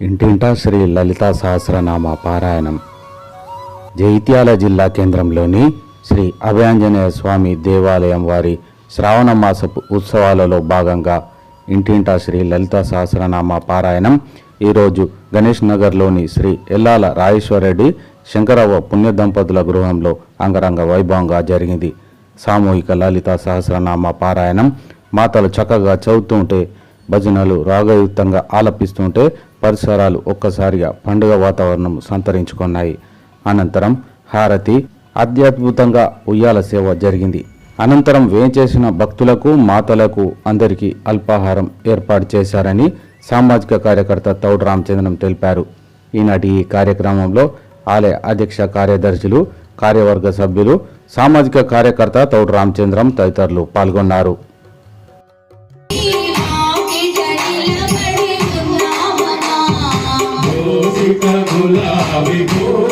ఇంటింటా శ్రీ లలితా సహస్రనామ పారాయణం. జైత్యాల జిల్లా కేంద్రంలోని శ్రీ అభయాంజనేయ స్వామి దేవాలయం వారి శ్రావణ మాసపు ఉత్సవాలలో భాగంగా ఇంటింటా శ్రీ లలితా సహస్రనామ పారాయణం ఈరోజు గణేష్ నగర్లోని శ్రీ ఎల్లాల రాజేశ్వరరెడ్డి శంకరవ్వ పుణ్య దంపతుల గృహంలో అంగరంగ వైభవంగా జరిగింది. సామూహిక లలిత సహస్రనామ పారాయణం మాతలు చక్కగా చదువుతుంటే భజనలు రాగయుక్తంగా ఆలపిస్తుంటే పరిసరాలు ఒక్కసారిగా పండుగ వాతావరణం సంతరించుకున్నాయి. అనంతరం హారతి అత్యద్భుతంగా ఉయ్యాల సేవ జరిగింది. అనంతరం వేంచేసిన భక్తులకు మాతలకు అందరికీ అల్పాహారం ఏర్పాటు చేశారని సామాజిక కార్యకర్త తౌడు రామచంద్రం తెలిపారు. ఈనాటి ఈ కార్యక్రమంలో ఆలయ అధ్యక్ష కార్యదర్శులు కార్యవర్గ సభ్యులు సామాజిక కార్యకర్త తౌడు రామచంద్రం తదితరులు పాల్గొన్నారు. love, we go.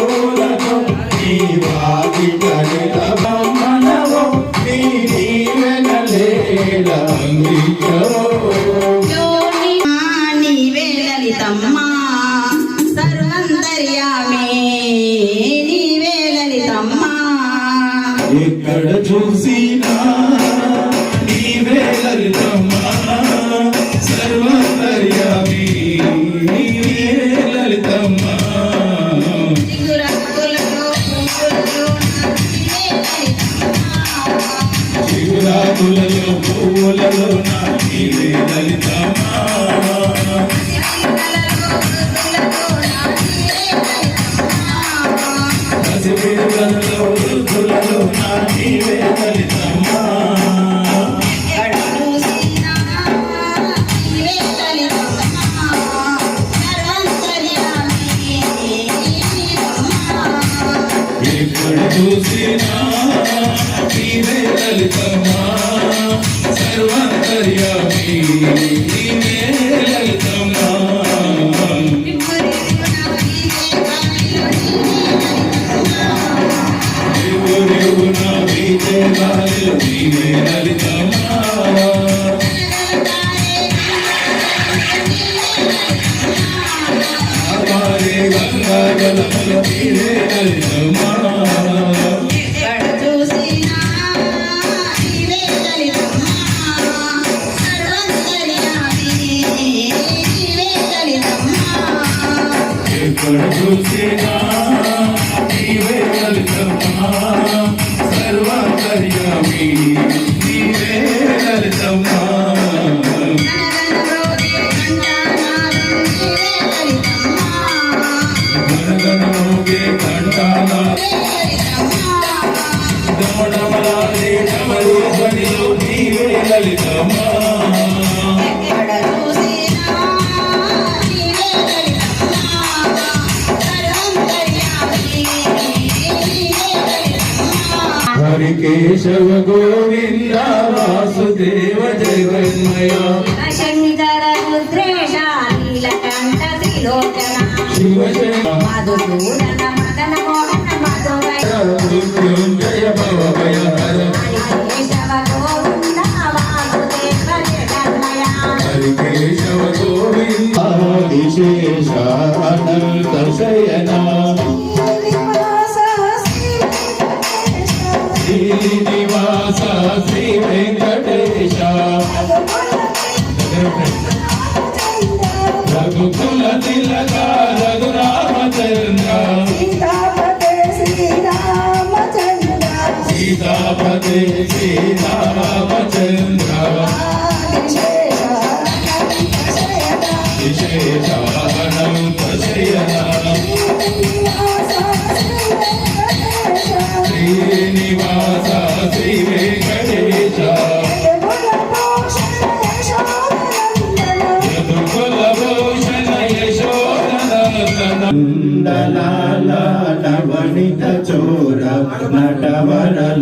నీవే విశేష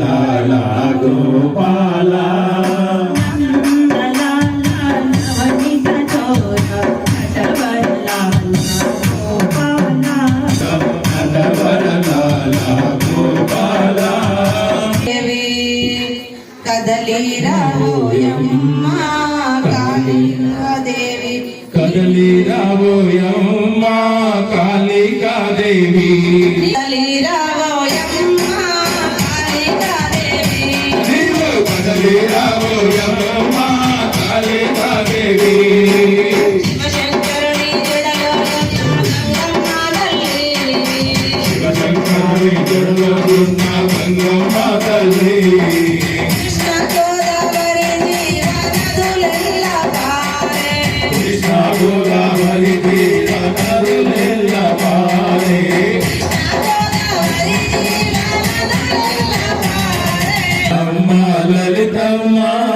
la la అమ్మ లలితమ్మా.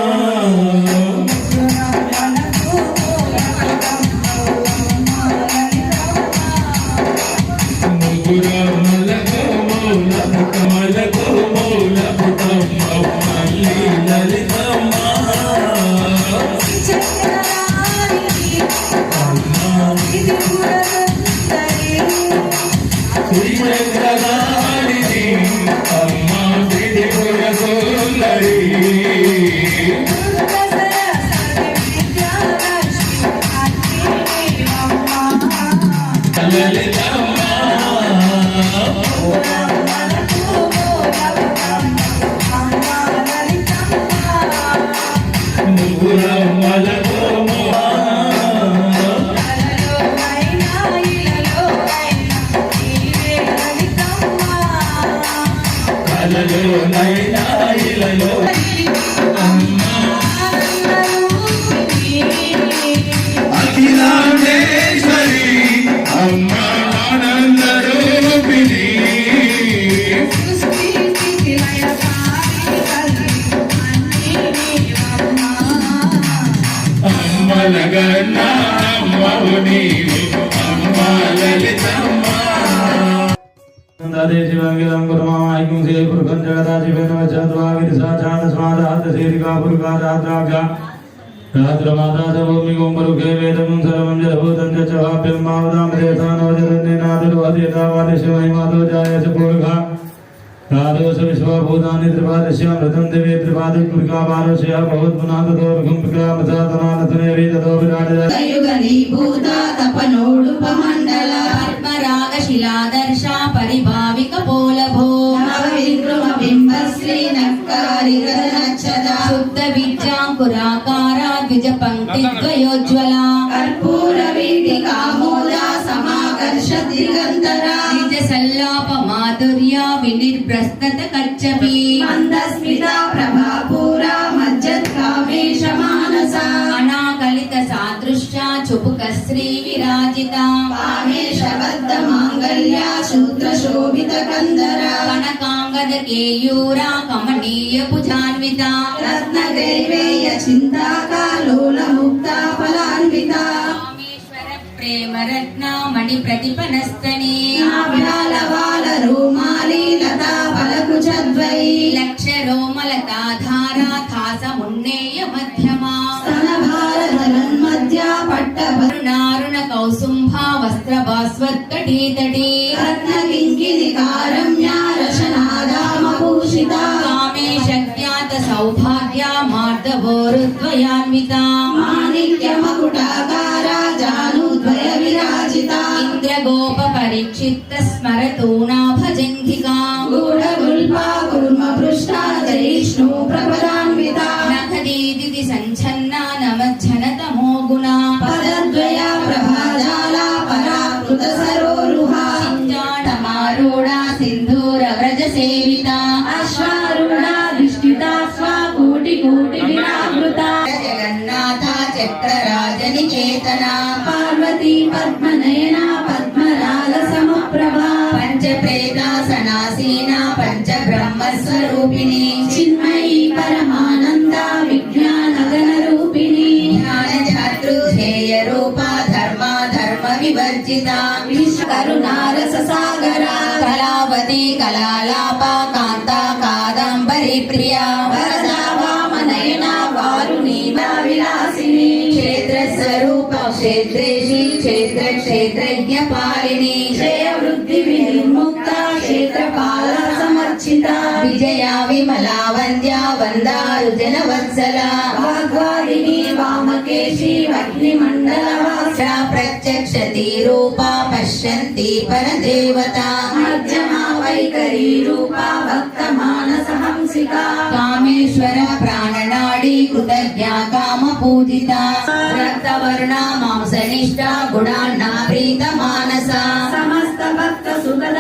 కలలో నైనా ఇలలో అఖిలాండేశ్వరి అమ్మ ఆనంద రూపిణి అమ్మలగన్న అమ్మవు నీవు. దేశివంగిలం గురుమాయికం శ్రీ పురుఖం జగదాధిపేన వచాద్వాగిరి సాచాన స్మాదాత శీరికా పురుకారాద్రాక్ష రాత్రమాదాత భూమి గుమ్మరుఖే వేదం సర్వం జలభూతం చవాప్యం మావదాం దేశానోజరన్నేనాదులు అదేతావాది శివహిమాతో జాయస పూర్ఖ రాధోష విశ్వభూతాన్ని త్రిపాదశ్యం రతం దేవే త్రిపాది కృకా బారోషయ భగవద్గుణాతో గుంపికా మసాతనాథనే వేదతో విరాడ సయుగని భూత తపనోడు పమండల పద్మరాగ శిలాదర్శ పరిభా నక్కారి గదనచ్చద శుద్ధ విద్యాంకురాకార ద్విజ పంక్తి ద్వయోజ్వల కర్పూర వీటి కామోద సమాకర్ష దిగంతర నిజ సల్లాప మాధుర్య వినిర్భ్రస్తత కచ్చపి మందస్మిత ప్రభాపూర మజ్జత్ కామేశ మానస అనాకలిత సాదృశ్య చుపుక శ్రీ విరాజిత కామేశ బద్ధ మాంగళ్య శూద్ర శోభిత కందర కనకాంగద కేయూర కమనీయ భుజాన్విత రత్నగ్రైవేయ చింతాకాలోల ముక్త ఫలాన్విత రామేశ్వర కౌసుంభ వస్త్ర భాస్వత్కటీతటీ రత్నకింకిని కారమ్య రశనాదామభూషిత కామే శక్త్యాత సౌభాగ్య మార్దవోరుద్వయాన్విత మాణిక్య మకుటాకార జానుద్వయ విరాజిత ఇంద్రగోప పరిక్షిప్త స్మరతూనా బ్రహ్మస్వరూపిణి చిన్మయీ పరమానంద విజ్ఞాన గణ రూపిణి జ్ఞాన ధ్యేయ రూప ధర్మ ధర్మ వివర్జిత కరుణారస సాగర కళావతి కళాలాప కాంత కాదంబరి ప్రియ వరదా వామనయన వారుణి విలాసిని క్షేత్ర స్వరూప క్షేత్రేషి క్షేత్ర క్షేత్రజ్ఞ పాలిని విమలా వంద్య వందారు జనవత్సల వాగ్వాదిని వామకేశి అగ్నిమండల వాస ప్రత్యక్షతి రూపా పశ్యంతి పరదేవత. మధ్యమా వైఖరి రూపా భక్త మానస హంసిక. కామేశ్వర ప్రాణనాడి కృతజ్ఞ కామ పూజిత రక్తవర్ణ మాంసనిష్ట గుణాన్న ప్రీత మానస. సమస్త భక్త సుగద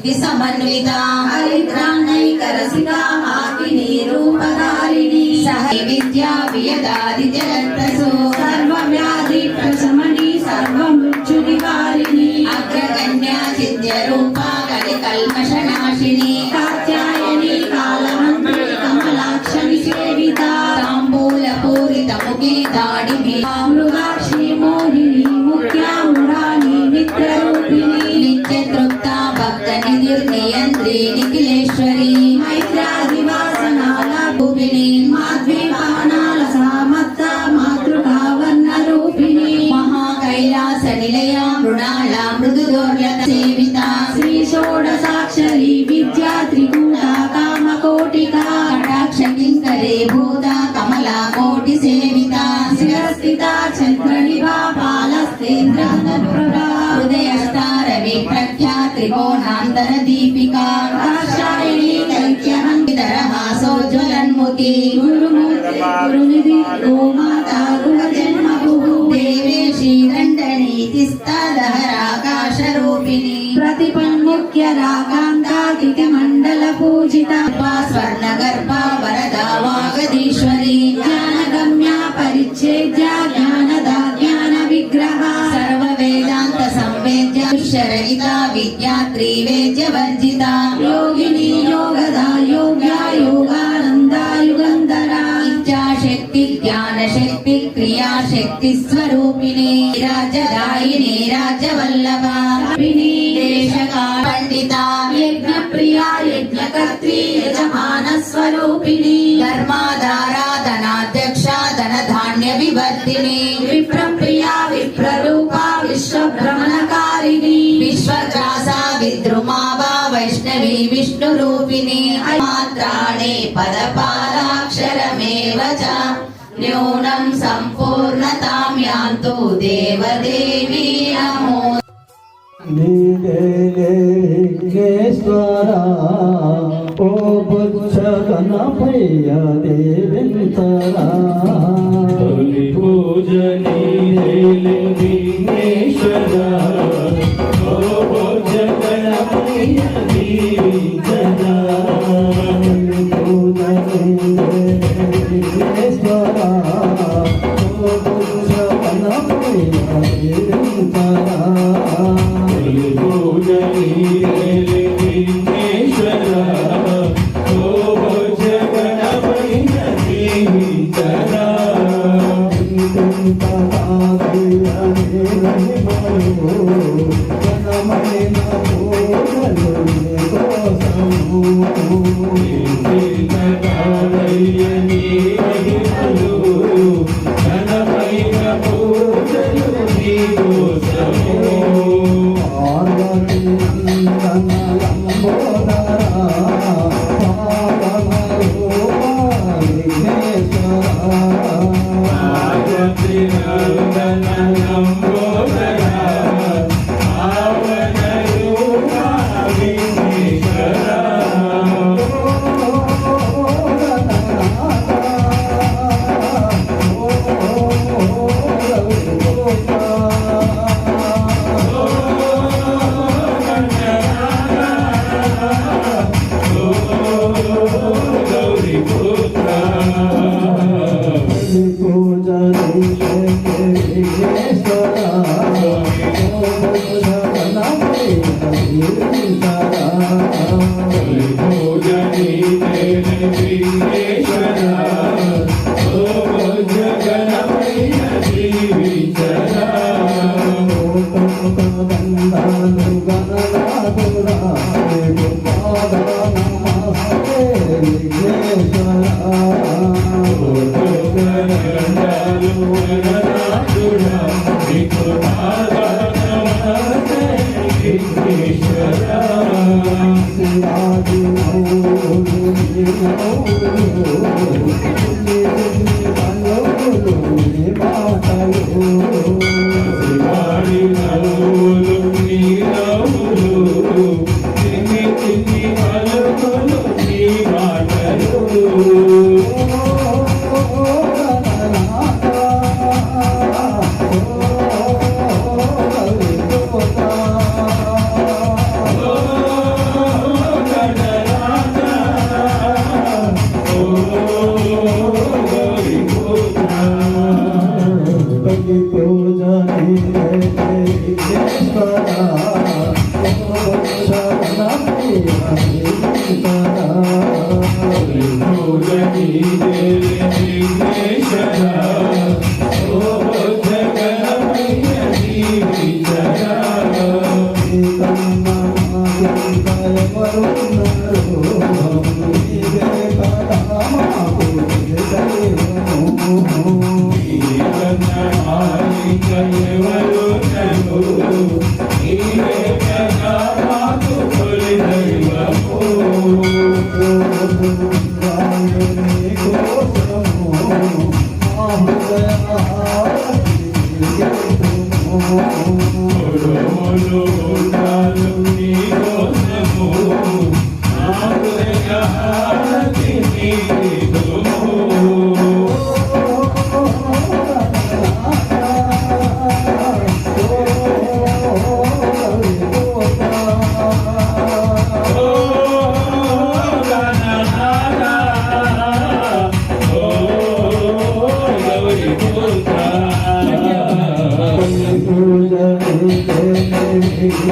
శక్తి సమన్విత. హరిద్రాన్నైక రసిక హాకిని రూపధారిణి సహ విద్యా వియదాది జగత్రసు సర్వవ్యాధి ప్రశమని సర్వమృత్యు నివారిణి అగ్రగణ్య సిద్ధ్య రూపా కలి కల్మషనాశిని కాత్యాయని కాలమంత్రి కమలాక్షని సేవిత. తాంబూల పూరిత ముఖి దాడి మృగ కోటి సేవిత శిరస్థిత చంద్రనిభా పాలస్తేంద్ర హృదయస్తారవి ప్రఖ్యా త్రికోణాంతర దీపికా దాక్షాయణి దైత్యహంతర హాసోజ్వలన్ముఖి గురుమూర్తి గురునిధి గోమాత గుణజన్మభు దేవే శ్రీదండనీతిస్తాదహరాకాశ రూపిణి శరహిత విద్యా త్రివేద్య వర్జిత యోగిని యోగద యోగ్య యోగానంద యుగంధర ఇచ్ఛాశక్తి జ్ఞాన శక్తి క్రియా శక్తి స్వరూపిణి రాజదాయిని రాజవల్లభ విని विष्णुरूपिणे मात्राणि पदपादाक्षरमेव च न्यूनं सम्पूर्णतां यान्तु देवदेवी नमो లింగేశ్వరా ఓ బుద్ధ కనపయ్య దేవింతరా తొలి పూజ పూజని లింగేశ్వర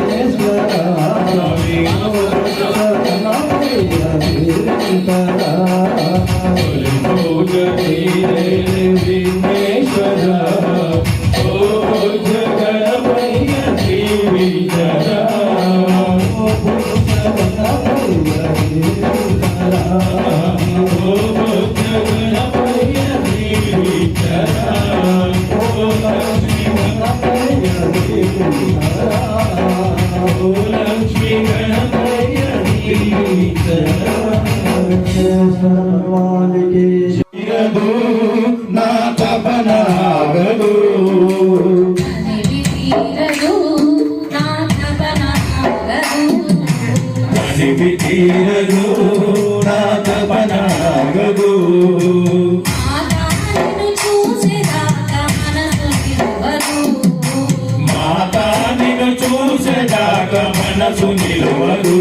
తీరదు మనసు నిలవదు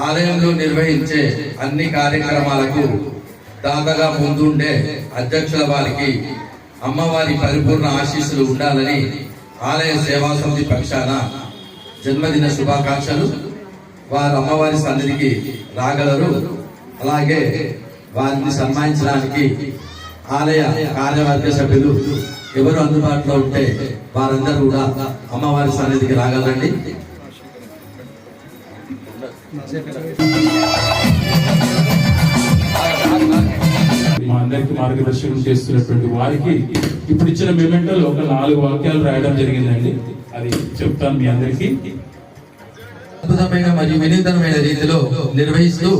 ఆలయంలో నిర్వహించే అన్ని కార్యక్రమాలకు దాదాగా ముందుండే అధ్యక్షుల వారికి అమ్మవారి పరిపూర్ణ ఆశీస్సులు ఉండాలని ఆలయ సేవా సమితి పక్షాన జన్మదిన శుభాకాంక్షలు. వారు అమ్మవారి సన్నిధికి రాగలరు. అలాగే వారిని సన్మానించడానికి ఆలయ కార్యవర్గ సభ్యులు ఎవరు అందుబాటులో ఉంటే వారందరూ కూడా అమ్మవారి సన్నిధికి రాగలండి మా అందరికి మార్గదర్శనం చేస్తున్నటువంటి వారికి ఇప్పుడు ఇచ్చిన మెమెంటోలో ఒక నాలుగు వాక్యాలు రాయడం జరిగిందండి. అది చెప్తాను మీ అందరికి. అద్భుతమైన మరియు వినూతనమైన రీతిలో నిర్వహిస్తూ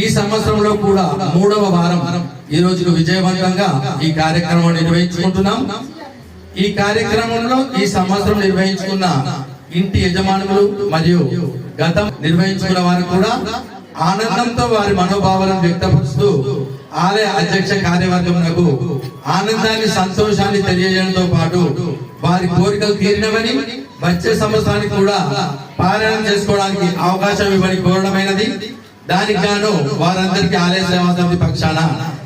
ఈ సంవత్సరంలో కూడా మూడవ వారం ఈ రోజు విజయవంతంగా ఈ కార్యక్రమం నిర్వహించుకుంటున్నాం. ఈ కార్యక్రమంలో ఈ సంవత్సరం నిర్వహించుకున్న ఇంటి యజమానులు మరియు గతం నిర్వహించుకున్న వారు కూడా ఆనందంతో వారి మనోభావాలను వ్యక్తపరుస్తూ ఆలయ అధ్యక్ష కార్యవర్గమునకు ఆనందాన్ని సంతోషాన్ని తెలియజేయడంతో పాటు వారి కోరికలు తీరినవని వచ్చే సంవత్సరానికి కూడా పారాయణం చేసుకోవడానికి అవకాశం ఇవ్వని కోరడమైనది. దానికి గాను వారందరికీ ఆలయ సేవా సమితి పక్షాన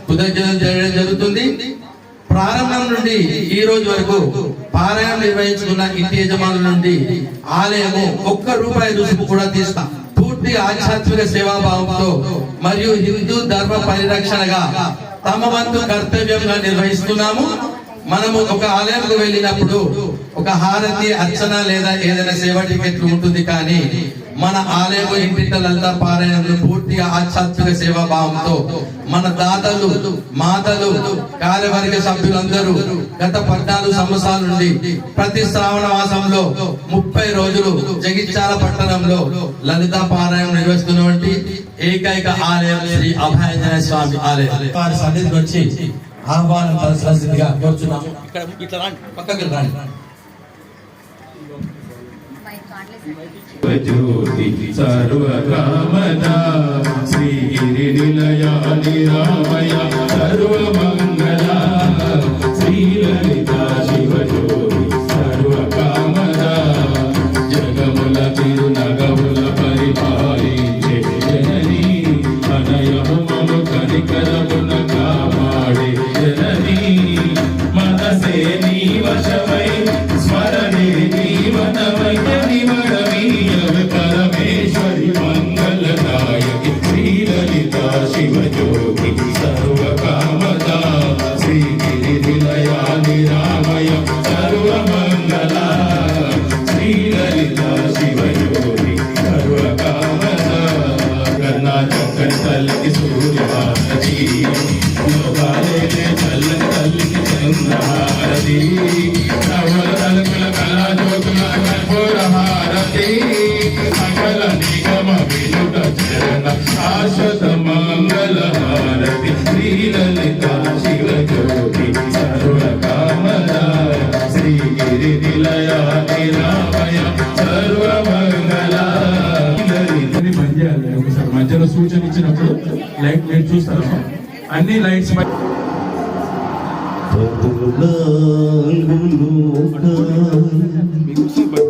కృతజ్ఞతలు చేయడం జరుగుతుంది. ప్రారంభం నుండి ఈ రోజు వరకు పారాయణ నిర్వహించుకున్న ఇంటి యజమానుల నుండి ఆలయము ఒక్క రూపాయి రుసుము కూడా తీస్తాం. పూర్తి ఆధ్యాత్మిక సేవాభావంతో మరియు హిందూ ధర్మ పరిరక్షణగా తమ వంతు కర్తవ్యంగా నిర్వహిస్తున్నాము. మనము ఒక ఆలయంకు వెళ్ళినప్పుడు ఒక హారతి అర్చన లేదా ఏదైనా సేవ టికెట్లు ఉంటుంది కానీ మన ఆలయం ఇంటింట లలిత పారాయణంలో పూర్తిగా ఆధ్యాత్మిక సేవా భావంతో మన దాతలు మాతలు కార్యవర్గ సభ్యులందరూ గత పద్నాలుగు సంవత్సరాల నుండి ప్రతి శ్రావణ మాసంలో ముప్పై రోజులు జగిత్యాల పట్టణంలో లలిత పారాయణం నిర్వహిస్తున్నటువంటి ఏకైక ఆలయం శ్రీ అభయాంజనేయ స్వామి ఆలయం. వారి సన్నిధికి వచ్చి ఆహ్వానం ఇక్కడ ఇట్లా రండి పక్కకి రండి. జ్యోతి సర్వకామద శ్రీగిరి నిలయ రామయ సర్వమంగళ. Mas eu, eu quem sabe light మీరు చూస్తారా? అన్ని లైట్స్ పై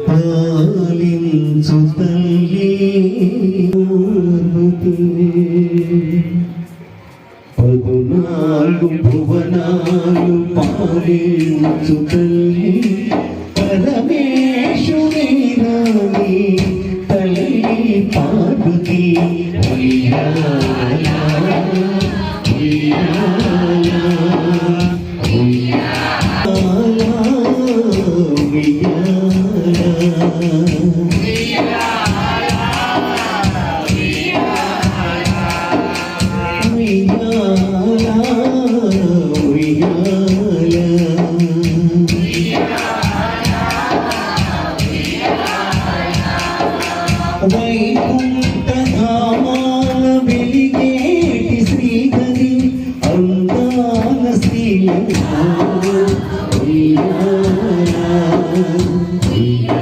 పాలించు తల్లి పదునాలుగు భువనాలు పాలించు తల్లి. We